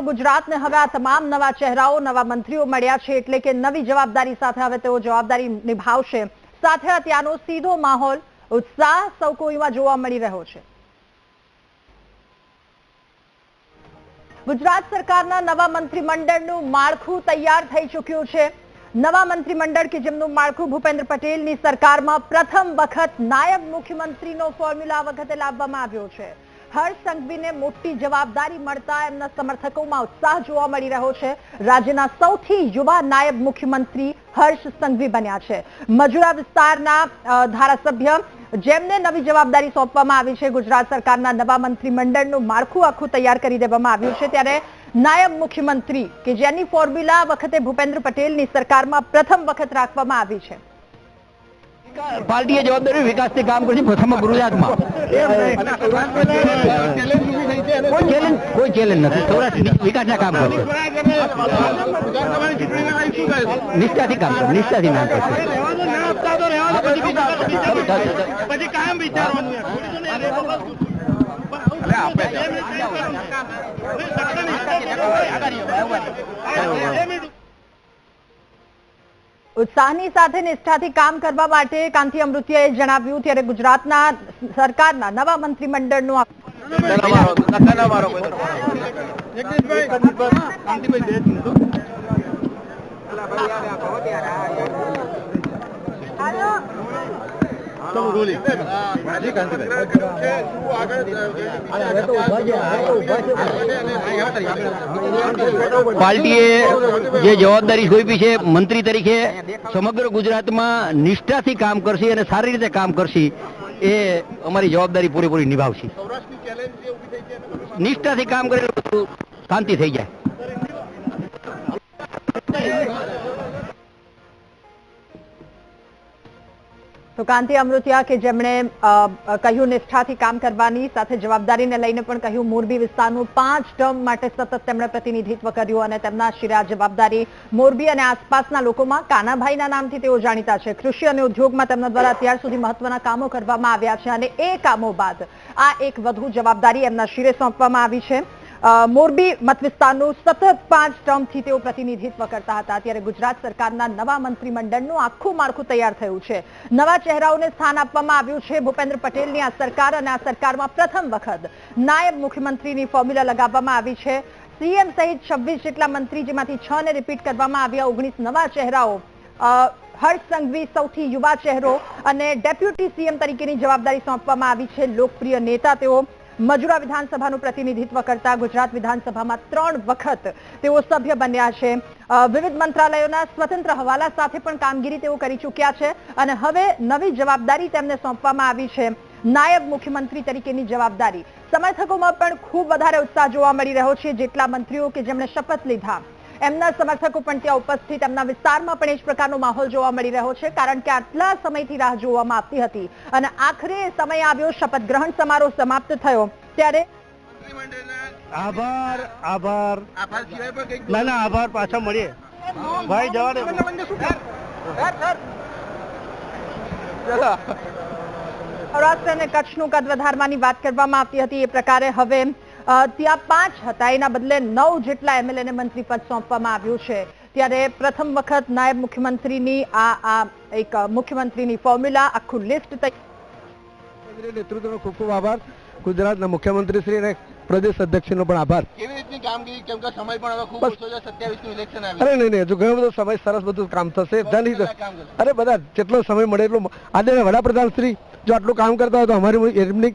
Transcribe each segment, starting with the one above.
તો ગુજરાતને હવે આ તમામ નવા ચહેરાઓ, નવા મંત્રીઓ મળ્યા છે એટલે કે નવી જવાબદારી સાથે હવે તેઓ જવાબદારી નિભાવશે. સાથે ત્યાંનો સીધો માહોલ ઉત્સાહ સૌ કોઈમાં જોવા મળી રહ્યો છે. ગુજરાત સરકારના નવા મંત્રીમંડળનું માળખું તૈયાર થઈ ચૂક્યું છે. નવા મંત્રીમંડળ કે જેમનું માળખું ભૂપેન્દ્ર પટેલની સરકારમાં પ્રથમ વખત નાયબ મુખ્યમંત્રીનો ફોર્મ્યુલા વખતે લાવવામાં આવ્યો છે. હર્ષ સંઘવીને મોટી જવાબદારી મળતા એમના સમર્થકોમાં ઉત્સાહ જોવા મળી રહ્યો છે. રાજ્યના સૌથી યુવા નાયબ મુખ્યમંત્રી હર્ષ સંઘવી બન્યા છે. મજુરા વિસ્તારના ધારાસભ્ય જેમને નવી જવાબદારી સોંપવામાં આવી છે, ગુજરાત સરકારના નવા મંત્રીમંડળનું માળખું આખું તૈયાર કરી દેવામાં આવ્યું છે. ત્યારે નાયબ મુખ્યમંત્રી કે જેની ફોર્મ્યુલા વખતે ભૂપેન્દ્ર પટેલની સરકારમાં પ્રથમ વખત રાખવામાં આવી છે. પાર્ટીએ જવાબદારી વિકાસથી કામ કરશે પ્રથમ ગુજરાતમાં. કોઈ ચેલેન્જ કોઈ ચેલેન્જ નથી. સૌરાષ્ટ્ર વિકાસના કામ કરશે નિષ્ઠાથી કામ કરશે નિષ્ઠાથી નામ કરશે પછી કામ વિચારવાનું ઉત્સાહની સાથે નિષ્ઠાથી કામ કરવા માટે કાંતિ અમૃતિયાએ જણાવ્યું ત્યારે ગુજરાતના સરકારના નવા મંત્રીમંડળનું આ- પાર્ટીએ જે જવાબદારી સોંપી છે મંત્રી તરીકે સમગ્ર ગુજરાતમાં નિષ્ઠાથી કામ કરશે અને સારી રીતે કામ કરશે એ અમારી જવાબદારી પૂરેપૂરી નિભાવશે. નિષ્ઠાથી કામ કરે શાંતિ થઈ જાય. તો કાંતિ અમૃતિયા કે જેમણે કહ્યું નિષ્ઠાથી કામ કરવાની, સાથે જવાબદારીને લઈને પણ કહ્યું મોરબી વિસ્તારનું પાંચ ટર્મ માટે સતત તેમણે પ્રતિનિધિત્વ કર્યું અને તેમના શિરે જવાબદારી મોરબી અને આસપાસના લોકોમાં કાનાભાઈના નામથી તેઓ જાણીતા છે. કૃષિ અને ઉદ્યોગમાં તેમના દ્વારા અત્યાર સુધી મહત્વના કામો કરવામાં આવ્યા છે અને એ કામો બાદ આ એક વધુ જવાબદારી એમના શિરે સોંપવામાં આવી છે. મોરબી મત વિસ્તારનું સતત પાંચ ટર્મથી તેઓ પ્રતિનિધિત્વ કરતા હતા. ત્યારે ગુજરાત સરકારના નવા મંત્રીમંડળનું આખું માળખું તૈયાર થયું છે. નવા ચહેરાઓને સ્થાન આપવામાં આવ્યું છે ભૂપેન્દ્ર પટેલની આ સરકાર અને આ સરકારમાં પ્રથમ વખત નાયબ મુખ્યમંત્રીની ફોર્મ્યુલા લગાવવામાં આવી છે. સીએમ સહિત છવ્વીસ જેટલા મંત્રી જેમાંથી છ ને રિપીટ કરવામાં આવ્યા. ઓગણીસ નવા ચહેરાઓ હર્ષ સંઘવી સૌથી યુવા ચહેરો અને ડેપ્યુટી સીએમ તરીકેની જવાબદારી સોંપવામાં આવી છે. લોકપ્રિય નેતા તેઓ મજુરા વિધાનસભાનું પ્રતિનિધિત્વ કરતા ગુજરાત વિધાનસભામાં ત્રણ વખત તેઓ સભ્ય બન્યા છે. વિવિધ મંત્રાલયોના સ્વતંત્ર હવાલા સાથે પણ કામગીરી તેઓ કરી ચૂક્યા છે અને હવે નવી જવાબદારી તેમને સોંપવામાં આવી છે. નાયબ મુખ્યમંત્રી તરીકેની જવાબદારી. સમર્થકોમાં પણ ખૂબ વધારે ઉત્સાહ જોવા મળી રહ્યો છે જેટલા મંત્રીઓ કે જેમણે શપથ લીધા. એમના સમર્થકો પણ ત્યાં ઉપસ્થિત. એમના વિસ્તારમાં પણ એ જ પ્રકારનો માહોલ જોવા મળી રહ્યો છે કારણ કે આટલા સમયથી રાહ જોવામાં આવતી હતી. અને આખરે સમય આવ્યો શપથ ગ્રહણ સમારોહ સમાપ્ત થયો. ત્યારે આભાર આભાર. ના ના આભાર પાછા મળીએ. ભાઈ જવા દે. સૌરાષ્ટ્ર અને કચ્છનું કદ વધારવાની વાત કરવામાં આવતી હતી એ પ્રકારે. હવે ત્યાં પાંચ હતા. એના બદલે નવ જેટલા એમએલએને મંત્રી પદ સોંપવામાં આવ્યું છે. ત્યારે પ્રથમ વખત નાયબ મુખ્યમંત્રીની આ આ એક મુખ્યમંત્રીની ફોર્મ્યુલા આખું લિસ્ટ તૈયાર નેતૃત્વનો ખૂબ ખૂબ આભાર. ગુજરાતના મુખ્યમંત્રી શ્રી અને પ્રદેશ અધ્યક્ષનો પણ આભાર. કેવી રીતની કામગીરી? કેમ કે સમય પણ હવે ખૂબ ઓછો છે સત્યાવીસનું ઇલેક્શન અરે નહીં નહીં હજુ ઘણો બધો સમય સરસ બધું કામ થશે. ધન. અરે બધા જેટલો સમય મળે એટલો આદરણીય વડાપ્રધાન શ્રી જો આટલું કામ કરતા હોય તો અમારી એમની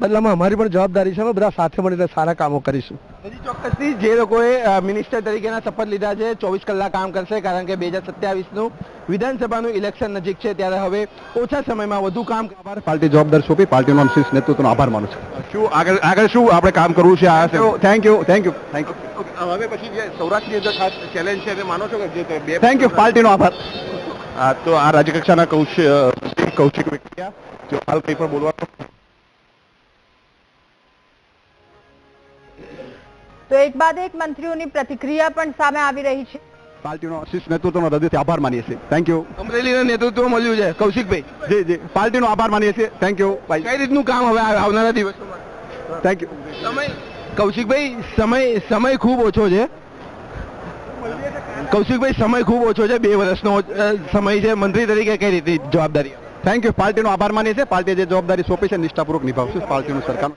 બદલામાં અમારી પણ જવાબદારી છે અમે બધા સાથે મળીને સારા કામો કરીશું. હજી ચોક્કસથી જે લોકોએ મિનિસ્ટર તરીકેના શપથ લીધા છે ચોવીસ કલાક કામ કરશે કારણ કે બે હજાર સત્યાવીસનું વિધાનસભાનું ઇલેક્શન નજીક છે ત્યારે હવે ઓછા સમયમાં વધુ કામ આભાર. પાર્ટી જવાબદાર સોંપી પાર્ટીનો શીર્ષ નેતૃત્વનો આભાર માનું છું. શું આગળ આગળ શું આપણે કામ કરવું છે આ thank you thank you thank you હવે પછી જે સૌરાષ્ટ્રની અંદર ખાસ ચેલેન્જ છે માનો છો કે જે બે થેન્ક યુ પાર્ટીનો આભાર. તો આ રાજ્યકક્ષાના કૌશિક કૌશિક વ્યક્તિયા જો હાલ કંઈ પણ બોલવાનું તો એક બાદ એક મંત્રીઓની પ્રતિક્રિયા પણ સામે આવી રહી છે. પાર્ટીનો શીર્ષ નેતૃત્વનો હૃદયથી આભાર માનીએ છીએ. થેન્ક યુ અમરેલીનું નેતૃત્વ મળ્યું છે. કૌશિકભાઈ. જી જી. પાર્ટીનો આભાર માનીએ છીએ. થેન્ક યુ કઈ રીતનું કામ હવે આવનારા દિવસોમાં? થેન્ક યુ સમય. કૌશિકભાઈ સમય સમય ખૂબ ઓછો છે. કૌશિકભાઈ સમય ખૂબ ઓછો છે. બે વર્ષનો નો સમય છે. મંત્રી તરીકે કઈ રીતે જવાબદારી? થેન્ક યુ પાર્ટીનો આભાર માનીએ છીએ. પાર્ટીએ જે જવાબદારી સોંપી છે નિષ્ઠાપૂર્વક નિભાવશે. પાર્ટીનું સરકાર